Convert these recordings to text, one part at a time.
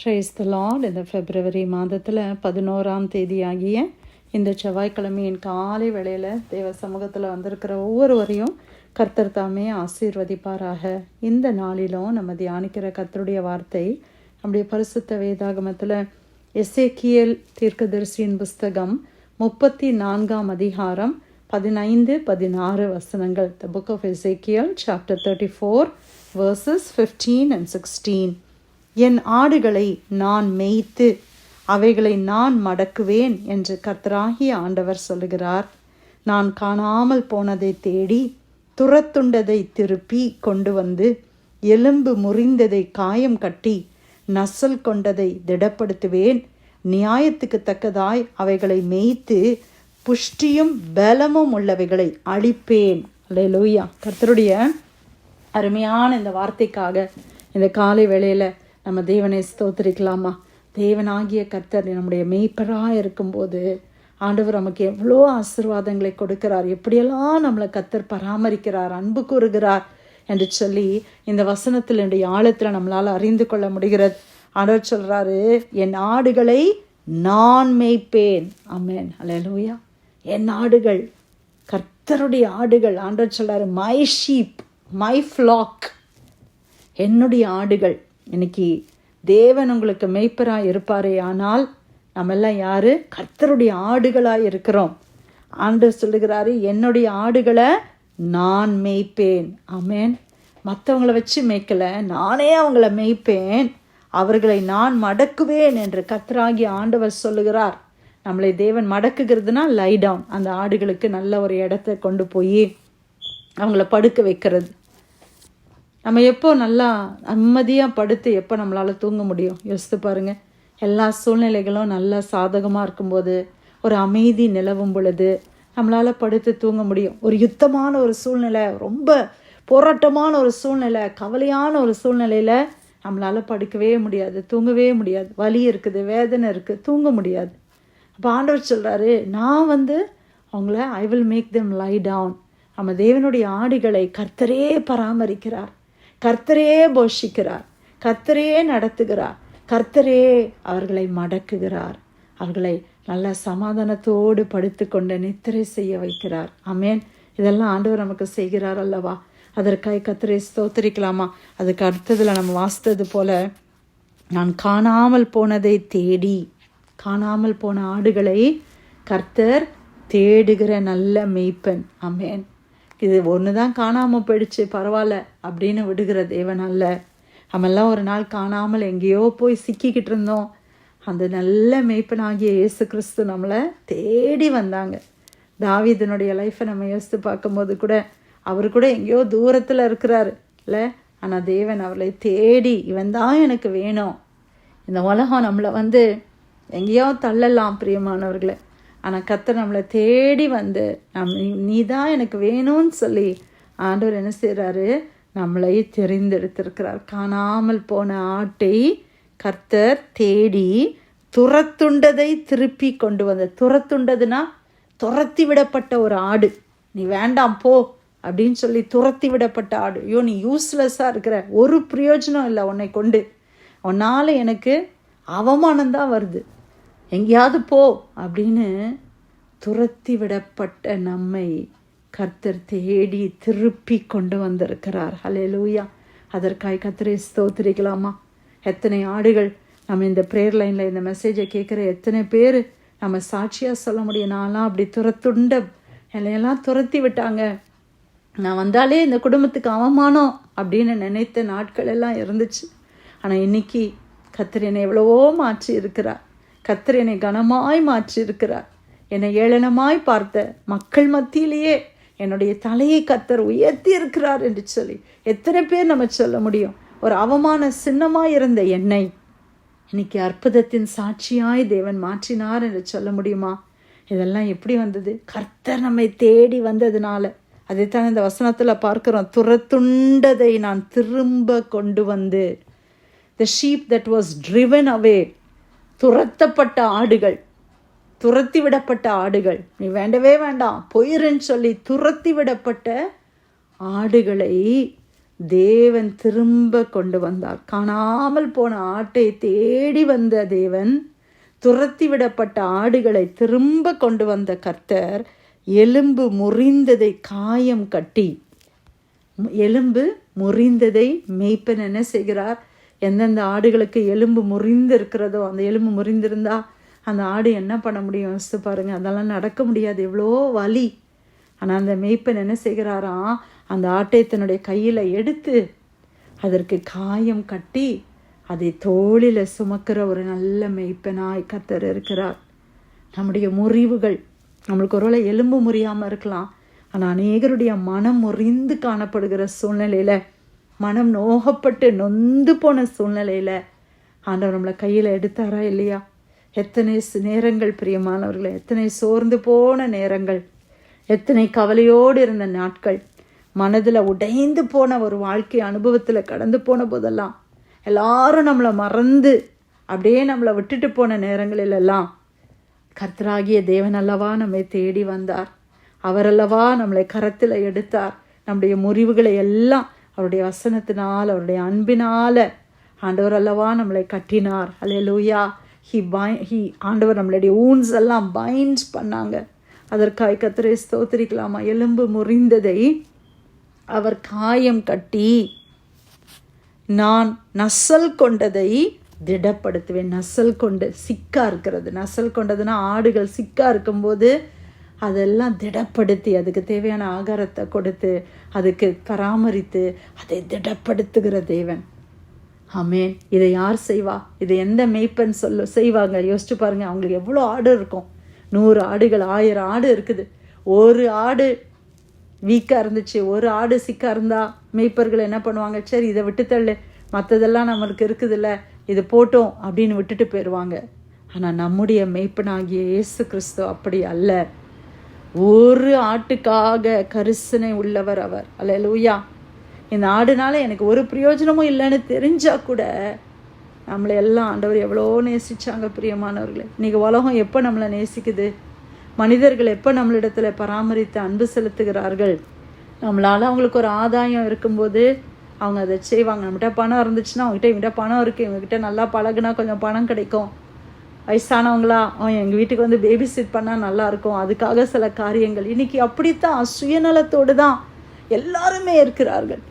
Price த Lord இந்த பிப்ரவரி மாதத்தில் பதினோராம் தேதியாகிய இந்த செவ்வாய்க்கிழமையின் காலை வேளையில் தேவ சமூகத்தில் வந்திருக்கிற ஒவ்வொருவரையும் கர்த்தர் தாமே ஆசீர்வதிப்பாராக. இந்த நாளிலும் நம்ம தியானிக்கிற கர்த்தருடைய வார்த்தை நம்முடைய பரிசுத்த வேதாகமத்தில் எஸ்ஏகியல் தீர்க்கதரிசியின் புஸ்தகம் முப்பத்தி நான்காம் அதிகாரம் பதினைந்து பதினாறு வசனங்கள். The book of Ezekiel chapter thirty four verses fifteen and sixteen என் ஆடுகளை நான் மேய்த்து அவைகளை நான் மடக்குவேன் என்று கர்த்தராகிய ஆண்டவர் சொல்லுகிறார். நான் காணாமல் போனதை தேடி துரத்துண்டதை திருப்பி கொண்டு வந்து எலும்பு முறிந்ததை காயம் கட்டி நசல் கொண்டதை திடப்படுத்துவேன். நியாயத்துக்கு தக்கதாய் அவைகளை மேய்த்து புஷ்டியும் பலமும் உள்ளவைகளை அழிப்பேன். அல்லேலூயா கர்த்தருடைய அருமையான இந்த வார்த்தைக்காக இந்த காலை வேளையில் நம்ம தேவனை ஸ்தோத்திரிக்கலாமா? தேவனாகிய கர்த்தர் நம்முடைய மெய்ப்பராக இருக்கும்போது ஆண்டவர் நமக்கு எவ்வளோ ஆசிர்வாதங்களை கொடுக்கிறார். எப்படியெல்லாம் நம்மளை கத்தர் பராமரிக்கிறார் அன்பு கூறுகிறார் என்று சொல்லி இந்த வசனத்தில் என்னுடைய ஆழத்தில் நம்மளால் அறிந்து கொள்ள முடிகிறது. ஆண்டவர் சொல்கிறாரு என் ஆடுகளை நான் மேய்ப்பேன். அமேன் அலையலூயா என் ஆடுகள் கர்த்தருடைய ஆடுகள். ஆண்டவர் சொல்கிறாரு மை ஷீப் மை ஃப்ளாக் என்னுடைய ஆடுகள். இன்னைக்கு தேவன் உங்களுக்கு மெய்ப்பராக இருப்பாரே ஆனால் நம்மெல்லாம் யாரு? கர்த்தருடைய ஆடுகளாக இருக்கிறோம். ஆண்டு சொல்லுகிறாரு என்னுடைய ஆடுகளை நான் மேய்ப்பேன். ஆமேன். மற்றவங்கள வச்சு மேய்க்கல நானே அவங்கள மேய்ப்பேன். அவர்களை நான் மடக்குவேன் என்று கத்தராகி ஆண்டவர் சொல்லுகிறார். நம்மளை தேவன் மடக்குகிறதுனா லை டவுன் அந்த ஆடுகளுக்கு நல்ல ஒரு இடத்த கொண்டு போய் அவங்கள படுக்க வைக்கிறது. நம்ம எப்போ நல்லா நிம்மதியாக படுத்து எப்போ நம்மளால் தூங்க முடியும்? யோசித்து பாருங்க. எல்லா சூழ்நிலைகளும் நல்லா சாதகமாக இருக்கும்போது ஒரு அமைதி நிலவும் பொழுது நம்மளால் படுத்து தூங்க முடியும். ஒரு யுத்தமான ஒரு சூழ்நிலை ரொம்ப போராட்டமான ஒரு சூழ்நிலை கவலையான ஒரு சூழ்நிலையில் நம்மளால் படுக்கவே முடியாது தூங்கவே முடியாது. வலி இருக்குது வேதனை இருக்குது தூங்க முடியாது. அப்போ ஆண்டவர் சொல்கிறாரு நான் வந்து அவங்கள I will make them lie down நம்ம தேவனுடைய ஆடுகளை கர்த்தரே பராமரிக்கிறார். கர்த்தரே போஷிக்கிறார். கர்த்தரே நடத்துகிறார். கர்த்தரே அவர்களை மடக்குகிறார். அவர்களை நல்ல சமாதானத்தோடு படுத்துக்கொண்டு நித்திரை செய்ய வைக்கிறார். அமேன் இதெல்லாம் ஆண்டவர் நமக்கு செய்கிறார் அல்லவா? அதற்காக கத்திரை ஸ்தோத்தரிக்கலாமா? அதுக்கு அடுத்ததில் நம்ம வாசித்தது போல நான் காணாமல் போனதை தேடி காணாமல் போன ஆடுகளை கர்த்தர் தேடுகிற நல்ல மெய்ப்பன். அமேன் இது ஒன்று தான் காணாமல் போயிடுச்சு பரவாயில்ல அப்படின்னு விடுகிற தேவன் அல்ல. நம்மெல்லாம் ஒரு நாள் காணாமல் எங்கேயோ போய் சிக்கிக்கிட்டு இருந்தோம். அந்த நல்ல மெய்ப்பனாகிய இயேசு கிறிஸ்து நம்மளை தேடி வந்தாங்க. தாவிதனுடைய லைஃப்பை நம்ம யோசித்து பார்க்கும்போது கூட அவர் கூட எங்கேயோ தூரத்தில் இருக்கிறாரு இல்லை? ஆனால் தேவன் அவளை தேடி இவன் தான் எனக்கு வேணும். இந்த உலகம் நம்மளை வந்து எங்கேயோ தள்ளலாம் பிரியமானவர்களை. ஆனால் கத்தர் நம்மளை தேடி வந்து நம் நீ தான் எனக்கு வேணும்னு சொல்லி ஆண்டவர் என்ன செய்கிறாரு நம்மளை தெரிந்தெடுத்திருக்கிறார். காணாமல் போன ஆட்டை கர்த்தர் தேடி துரத்துண்டதை திருப்பி கொண்டு வந்த துரத்துண்டதுன்னா துரத்தி விடப்பட்ட ஒரு ஆடு. நீ வேண்டாம் போ அப்படின்னு சொல்லி துரத்தி விடப்பட்ட ஆடு. ஐயோ நீ யூஸ்லெஸ்ஸாக இருக்கிற. ஒரு பிரயோஜனம் இல்லை உன்னை கொண்டு. உன்னால் எனக்கு அவமானம்தான் வருது. எங்கேயாவது போ அப்படின்னு துரத்தி விடப்பட்ட நம்மை கர்த்தர் தேடி திருப்பி கொண்டு வந்திருக்கிறார். ஹலே லூயா அதற்காய் கத்திரை ஸ்தோத்திரிக்கலாமா? எத்தனை ஆடுகள் நம்ம இந்த ப்ரேயர் லைனில் இந்த மெசேஜை கேட்குற எத்தனை பேர் நம்ம சாட்சியாக சொல்ல முடியும்? நான்லாம் அப்படி துரத்துண்ட என்னையெல்லாம் துரத்தி விட்டாங்க. நான் வந்தாலே இந்த குடும்பத்துக்கு அவமானம் அப்படின்னு நினைத்த நாட்கள் எல்லாம் இருந்துச்சு. ஆனால் இன்னைக்கு கத்திர என்னை எவ்வளவோ மாற்றி இருக்கிறார் கத்தர் என்னை கனமாய் மாற்றியிருக்கிறார். என்னை ஏளனமாய் பார்த்த மக்கள் மத்தியிலேயே என்னுடைய தலையை கத்தர் உயர்த்தி இருக்கிறார் என்று சொல்லி எத்தனை பேர் நம்ம சொல்ல முடியும்? ஒரு அவமான சின்னமாக இருந்த என்னை. இன்னைக்கு அற்புதத்தின் சாட்சியாய் தேவன் மாற்றினார் என்று சொல்ல முடியுமா? இதெல்லாம் எப்படி வந்தது? கர்த்தர் நம்மை தேடி வந்ததுனால. அதைத்தான் இந்த வசனத்தில் பார்க்குறோம். துரத்துண்டதை நான் திரும்ப கொண்டு வந்து. The sheep that was driven away துரத்தப்பட்ட ஆடுகள் துரத்தி விடப்பட்ட ஆடுகள். நீ வேண்டவே வேண்டாம். பொயிருன்னு சொல்லி துரத்தி விடப்பட்ட ஆடுகளை தேவன் திரும்ப கொண்டு வந்தார். காணாமல் போன ஆட்டை தேடி வந்த தேவன் துரத்தி விடப்பட்ட ஆடுகளை திரும்ப கொண்டு வந்த கர்த்தர் எலும்பு முறிந்ததை காயம் கட்டி எலும்பு முறிந்ததை மெய்ப்பன் என்ன செய்கிறார்? எந்தெந்த ஆடுகளுக்கு எலும்பு முறிந்து இருக்கிறதோ அந்த எலும்பு முறிந்திருந்தா அந்த ஆடு என்ன பண்ண முடியும்? யோசித்து பாருங்க. அதெல்லாம் நடக்க முடியாது. எவ்வளோ வலி. ஆனால் அந்த மேய்ப்பன் என்ன செய்கிறாராம்? அந்த ஆட்டை தன்னுடைய கையில் எடுத்து அதற்கு காயம் கட்டி அதை தோளில் சுமக்கிற ஒரு நல்ல மெய்ப்பனாய் கத்தர் இருக்கிறார். நம்முடைய முறிவுகள். நம்மளுக்கு ஒருவேளை எலும்பு முறியாமல் இருக்கலாம். ஆனால் அநேகருடைய மனம் முறிந்து காணப்படுகிற சூழ்நிலையில் மனம் நோகப்பட்டு நொந்து போன சூழ்நிலையில் ஆண்டவர் நம்மளை கையில் எடுத்தாரா இல்லையா? எத்தனை நேரங்கள் பிரியமானவர்களே எத்தனை சோர்ந்து போன நேரங்கள் எத்தனை கவலையோடு இருந்த நாட்கள் மனதில் உடைந்து போன ஒரு வாழ்க்கை அனுபவத்தில் கடந்து போன போதெல்லாம் எல்லாரும் நம்மளை மறந்து அப்படியே நம்மளை விட்டுட்டு போன நேரங்களிலெல்லாம் கர்த்தராகிய தேவன் அல்லவா நம்மை தேடி வந்தார். அவரல்லவா நம்மளை கரத்தில் எடுத்தார். நம்முடைய முறிவுகளை எல்லாம் அவருடைய வசனத்தினால் அவருடைய அன்பினால் ஆண்டவர் அல்லவா நம்மளை கட்டினார். அல்ல லூயா ஹி பை ஹி ஆண்டவர் நம்மளுடைய ஊன்ஸ் எல்லாம் பைண்ட்ஸ் பண்ணாங்க. அதற்காய் கத்திரை ஸ்தோத்திரிக்கலாமா? எலும்பு முறிந்ததை அவர் காயம் கட்டி நான் நசல் கொண்டதை திடப்படுத்துவேன். நசல் கொண்டு சிக்கா இருக்கிறது. நசல் கொண்டதுன்னா ஆடுகள் சிக்கா இருக்கும்போது அதெல்லாம் திடப்படுத்தி அதுக்கு தேவையான ஆகாரத்தை கொடுத்து அதுக்கு பராமரித்து அதை திடப்படுத்துகிற தேவன். ஆமேன். இதை யார் செய்வா? இதை எந்த மெய்ப்பன் சொல்ல செய்வாங்க? யோசிச்சு பாருங்க அவங்களுக்கு எவ்வளோ ஆடு இருக்கும். நூறு ஆடுகள் ஆயிரம் ஆடு இருக்குது. ஒரு ஆடு வீக்காக இருந்துச்சு ஒரு ஆடு சிக்காக இருந்தால் மெய்ப்பர்கள் என்ன பண்ணுவாங்க? சரி இதை விட்டு தள்ளு. மற்றதெல்லாம் நம்மளுக்கு இருக்குதுல்ல இது போட்டோம் அப்படின்னு விட்டுட்டு போயிடுவாங்க. ஆனால் நம்முடைய மெய்ப்பனாகிய இயேசு கிறிஸ்து அப்படி அல்ல. ஒரு ஆட்டுக்காக கரிசனை உள்ளவர் அவர். அல்ல லூயா இந்த ஆடுனால எனக்கு ஒரு பிரயோஜனமும் இல்லைன்னு தெரிஞ்சா கூட நம்மளை எல்லாம் ஆண்டவர் எவ்வளோ நேசிச்சாங்க பிரியமானவர்களே. இன்னைக்கு உலகம் எப்போ நம்மளை நேசிக்குது? மனிதர்கள் எப்போ நம்மளிடத்துல பராமரித்து அன்பு செலுத்துகிறார்கள்? நம்மளால் அவங்களுக்கு ஒரு ஆதாயம் இருக்கும்போது அவங்க அதை செய்வாங்க. நம்மகிட்ட பணம் இருந்துச்சுன்னா அவங்ககிட்ட இவங்ககிட்ட பணம் இருக்குது இவங்ககிட்ட நல்லா பழகுனா கொஞ்சம் பணம் கிடைக்கும். வயசானவங்களா அவன் எங்கள் வீட்டுக்கு வந்து பேபி சிட் பண்ணால் நல்லாயிருக்கும் அதுக்காக சில காரியங்கள். இன்றைக்கி அப்படித்தான் சுயநலத்தோடு தான் எல்லாருமே இருக்கிறார்கள்.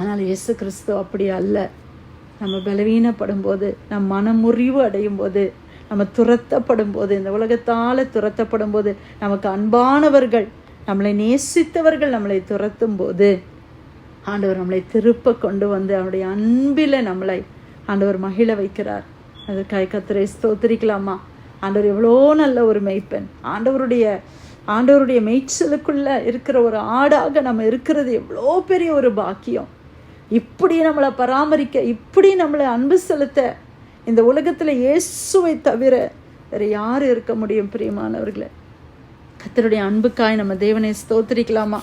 ஆனால் இயேசு கிறிஸ்து அப்படி அல்ல. நம்ம பலவீனப்படும் போது நம் மனமுறிவு அடையும் போது நம்ம துரத்தப்படும் போது இந்த உலகத்தால் துரத்தப்படும் போது நமக்கு அன்பானவர்கள் நம்மளை நேசித்தவர்கள் நம்மளை துரத்தும் போது ஆண்டவர் நம்மளை திருப்ப கொண்டு வந்து அவருடைய அன்பில் நம்மளை ஆண்டவர் மகிழ வைக்கிறார். அதற்காக கத்திரை ஸ்தோத்திரிக்கலாமா? ஆண்டவர் எவ்வளோ நல்ல ஒரு மெய்ப்பெண். ஆண்டவருடைய ஆண்டவருடைய மேய்ச்சலுக்குள்ள இருக்கிற ஒரு ஆடாக நம்ம இருக்கிறது எவ்வளோ பெரிய ஒரு பாக்கியம். இப்படி நம்மளை பராமரிக்க இப்படி நம்மளை அன்பு செலுத்த இந்த உலகத்தில் இயேசுவை தவிர வேறு யார் இருக்க முடியும் பிரியமானவர்களை? கத்தருடைய அன்புக்காய் நம்ம தேவனை ஸ்தோத்திரிக்கலாமா?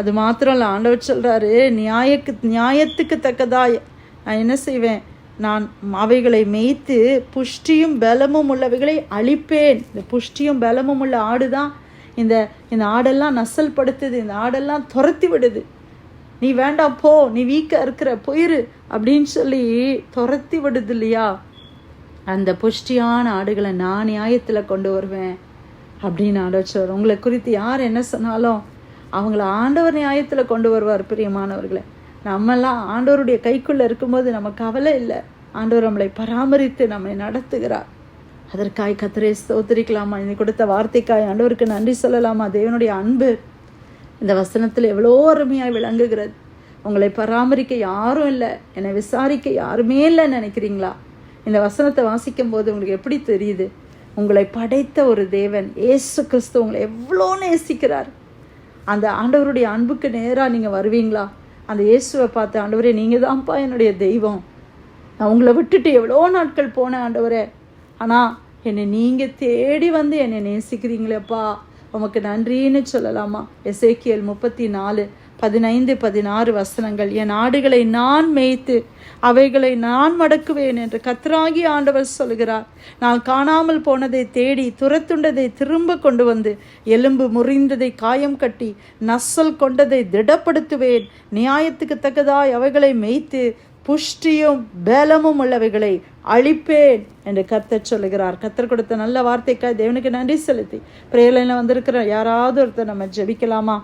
அது மாத்திரம் இல்லை ஆண்டவர் சொல்கிறாரு நியாயக்கு நியாயத்துக்கு தக்கதாய் நான் என்ன செய்வேன்? நான் அவைகளை மேய்த்து புஷ்டியும் பலமும் உள்ளவைகளை அழிப்பேன். இந்த புஷ்டியும் பலமும் உள்ள ஆடு தான் இந்த இந்த ஆடெல்லாம் நசல் படுத்துது இந்த ஆடெல்லாம் துரத்தி விடுது. நீ வேண்டாம் போ. நீ வீக்காக இருக்கிற போயிரு அப்படின்னு சொல்லி துரத்தி விடுது இல்லையா? அந்த புஷ்டியான ஆடுகளை நான் நியாயத்தில் கொண்டு வருவேன் அப்படின்னு ஆலோசனை உங்களை குறித்து யார் என்ன சொன்னாலும் அவங்கள ஆண்டவர் நியாயத்தில் கொண்டு வருவார் பிரியமானவர்களை. நம்மெல்லாம் ஆண்டவருடைய கைக்குள்ளே இருக்கும்போது நம்ம கவலை இல்லை. ஆண்டவர் நம்மளை பராமரித்து நம்மை நடத்துகிறார். அதற்காய் கத்திரை ஸ்தோத்திரிக்கலாமா? இன்னைக்கு கொடுத்த வார்த்தைக்காய் ஆண்டவருக்கு நன்றி சொல்லலாமா? தேவனுடைய அன்பு இந்த வசனத்தில் எவ்வளோ அருமையாக விளங்குகிறது. உங்களை பராமரிக்க யாரும் இல்லை. என்னை விசாரிக்க யாருமே இல்லைன்னு நினைக்கிறீங்களா? இந்த வசனத்தை வாசிக்கும் போது உங்களுக்கு எப்படி தெரியுது? உங்களை படைத்த ஒரு தேவன் ஏசு கிறிஸ்து உங்களை எவ்வளோ நேசிக்கிறார். அந்த ஆண்டவருடைய அன்புக்கு நேராக நீங்கள் வருவீங்களா? அந்த இயேசுவை பார்த்து ஆண்டவரே நீங்கள் தான்ப்பா என்னுடைய தெய்வம். நான் உங்களை விட்டுட்டு எவ்வளோ நாட்கள் போனேன் ஆண்டவரே. ஆனால் என்னை நீங்கள் தேடி வந்து என்னை நேசிக்கிறீங்களேப்பா. உமக்கு நன்றின்னு சொல்லலாமா? எசேக்கியல் முப்பத்தி நாலு பதினைந்து பதினாறு வசனங்கள். என் ஆடுகளை நான் மேய்த்து அவைகளை நான் மடக்குவேன் என்று கத்ராகி ஆண்டவர் சொல்கிறார். நான் காணாமல் போனதை தேடி துரத்துண்டதை திரும்ப கொண்டு வந்து எலும்பு முறிந்ததை காயம் கட்டி நசல் கொண்டதை திடப்படுத்துவேன். நியாயத்துக்கு தக்கதாய் அவைகளை மேய்த்து புஷ்டியும் பலமும் உள்ளவைகளை அழிப்பேன் என்று கர்த்தர் சொல்லுகிறார். கர்த்தர் கொடுத்த நல்ல வார்த்தைக்காக தேவனுக்கு நன்றி செலுத்தி. பிரேலையில் வந்திருக்கிற யாராவது ஒருத்தர் நம்ம ஜெபிக்கலாமா?